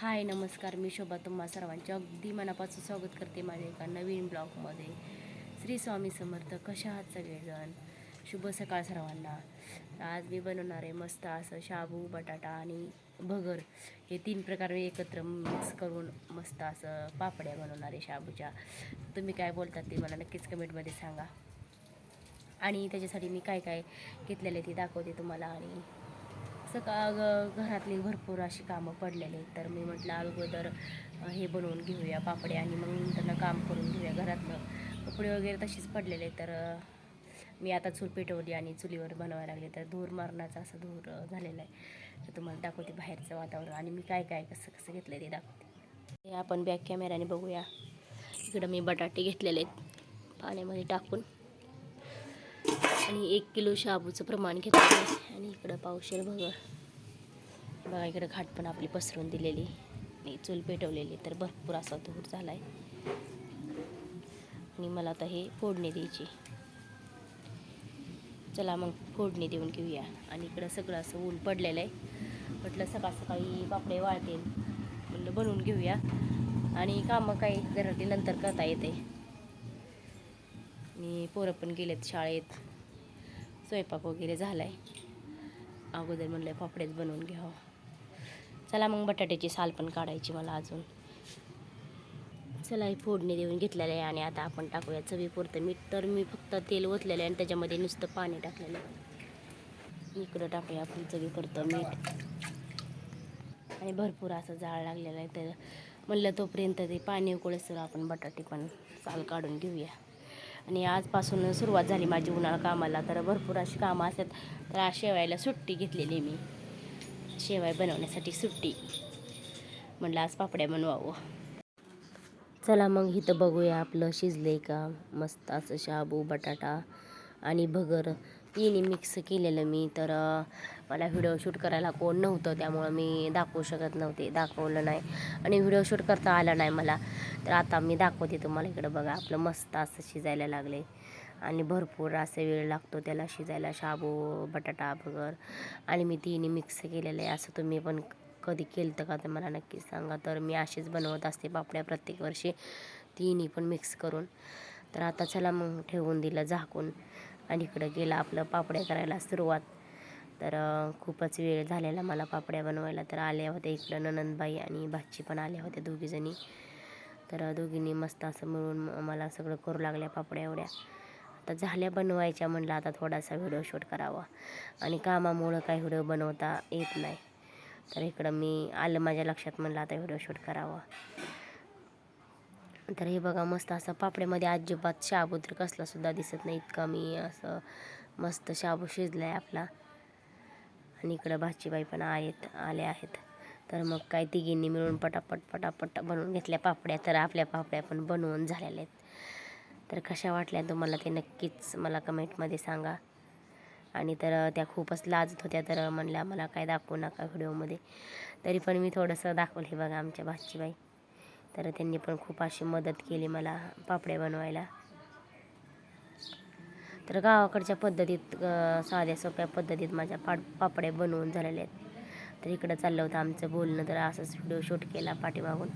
हाय नमस्कार. मी शोभा. तुम्हा सर्वांचे अगदी मनापासून स्वागत करते माझ्या एका नवीन ब्लॉगमध्ये. श्री स्वामी समर्थ कशा आहात सगळेजण? शुभ सकाळ सर्वांना. आज मी बनवणार आहे मस्त असं शाबू बटाटा आणि भगर. हे तीन प्रकार मी एकत्र मिक्स करून मस्त असं पापड्या बनवणार आहे शाबूच्या. तुम्ही काय बोलतात ते मला नक्कीच कमेंटमध्ये सांगा. आणि त्याच्यासाठी मी काय काय घेतलेले ते दाखवते तुम्हाला आणि सकाळ घरातली भरपूर अशी कामं पडलेली आहेत. तर मी म्हटलं अगोदर हे बनवून घेऊया पापडे आणि मग त्यांना काम करून घेऊया घरातलं. कपडे वगैरे तशीच पडलेले तर मी आता चूल पेटवली आणि चुलीवर बनवायला लागले. तर धूर मारण्याचा असं धूर झालेला आहे. तर तुम्हाला दाखवते बाहेरचं वातावरण आणि मी काय काय कसं कसं घेतलं ते दाखवते. हे आपण बॅक कॅमेऱ्याने बघूया. इकडं मी बटाटे घेतलेले आहेत. पाण्यामध्ये टाकून. आणि एक किलो शाबूचं प्रमाण घेतलं आहे. आणि इकडं पावशेर भगर. बघा इकडं घाट पण आपली पसरून दिलेली. आणि चूल पेटवलेली. तर भरपूर असा धूर झाला आहे आणि मला आता हे फोडणी द्यायची. चला मग फोडणी देऊन घेऊया. आणि इकडं सगळं असं ऊन पडलेलं आहे. म्हटलं सकाळ सकाळी पापडे वाळतील. म्हणलं बनवून घेऊया. आणि कामं काही घरातली नंतर करता येते. आणि पोरं पण गेलेत शाळेत. स्वयंपाक वगैरे झाला आहे अगोदर म्हणलं पापडेच बनवून घ्यावं. चला मग बटाट्याची साल पण काढायची मला अजून. चला हे फोडणी देऊन घेतलेलं आहे आणि आता आपण टाकूया चवीपुरतं मीठ. तर मी फक्त तेल ओतलेलं आहे आणि त्याच्यामध्ये नुसतं पाणी टाकलेलं आहे. इकडं टाकूया आपण चवीपुरतं मीठ. आणि भरपूर असं जाळ लागलेलं आहे तर म्हणलं तोपर्यंत ते पाणी उकळेसर आपण बटाटे पण साल काढून घेऊया. आणि आजपासून सुरुवात झाली माझी उन्हाळा कामाला. तर भरपूर अशी कामं असतात. तर आज शेवायला सुट्टी घेतलेली मी. शेवाय बनवण्यासाठी सुट्टी. म्हणलं आज पापड्या बनवावं. चला मग इथं बघूया आपलं शिजले का? मस्त असं शाबू बटाटा आणि भगर. तिन्ही मिक्स केलेलं मी तर मला व्हिडिओ शूट करायला कोण नव्हतं त्यामुळं मी दाखवू शकत नव्हते दाखवलं नाही. आणि व्हिडिओ शूट करता आला नाही मला. तर आता मी दाखवते तुम्हाला इकडं बघा आपलं मस्त असं शिजायला लागले आणि भरपूर असं वेळ लागतो त्याला शिजायला शाबू बटाटा बगर. आणि मी तिन्ही मिक्स केलेलं आहे असं तुम्ही पण कधी केलं का तर मला नक्की सांगा. तर मी असेच बनवत असते पापड्या प्रत्येक वर्षी तिन्ही पण मिक्स करून. तर आता चला मग ठेवून दिलं झाकून. आणि इकडं गेलं आपलं पापड्या करायला सुरुवात. तर खूपच वेळ झालेला मला पापड्या बनवायला. तर आल्या होत्या इकडं ननंदबाई आणि भाची पण आल्या होत्या दोघीजणी. तर दोघींनी मस्त असं मिळून मला सगळं करू लागल्या पापड्या एवढ्या. आता झाल्या बनवायच्या म्हणलं आता थोडासा व्हिडिओ शूट करावा. आणि कामामुळं काही व्हिडिओ बनवता येत नाही. तर इकडं मी आलं माझ्या लक्षात म्हणलं आता व्हिडिओ शूट करावा. तर हे बघा मस्त असं पापड्यामध्ये अजिबात शाबू तर कसलासुद्धा दिसत नाही. इतका मी असं मस्त शाबू शिजला आहे आपला. आणि इकडं भाचीबाई पण आहेत आल्या आहेत. तर मग काय तिघींनी मिळून पटापट पटापट बनवून घेतल्या पापड्या. तर आपल्या पापड्या पण बनवून झालेल्या आहेत. तर कशा वाटल्या तुम्हाला ते नक्कीच मला कमेंटमध्ये सांगा. आणि तर त्या खूपच लाजत होत्या. तर म्हणल्या मला काय दाखवू नका व्हिडिओमध्ये. तरी पण मी थोडंसं दाखवलं. हे बघा आमच्या भाचीबाई. तर त्यांनी पण खूप अशी मदत केली मला पापड्या बनवायला. तर गावाकडच्या पद्धतीत साध्या सोप्या पद्धतीत माझ्या पाड पापड्या बनवून झालेल्या आहेत. तर इकडं चाललं होतं आमचं बोलणं तर असंच व्हिडिओ शूट केला पाठीमागून.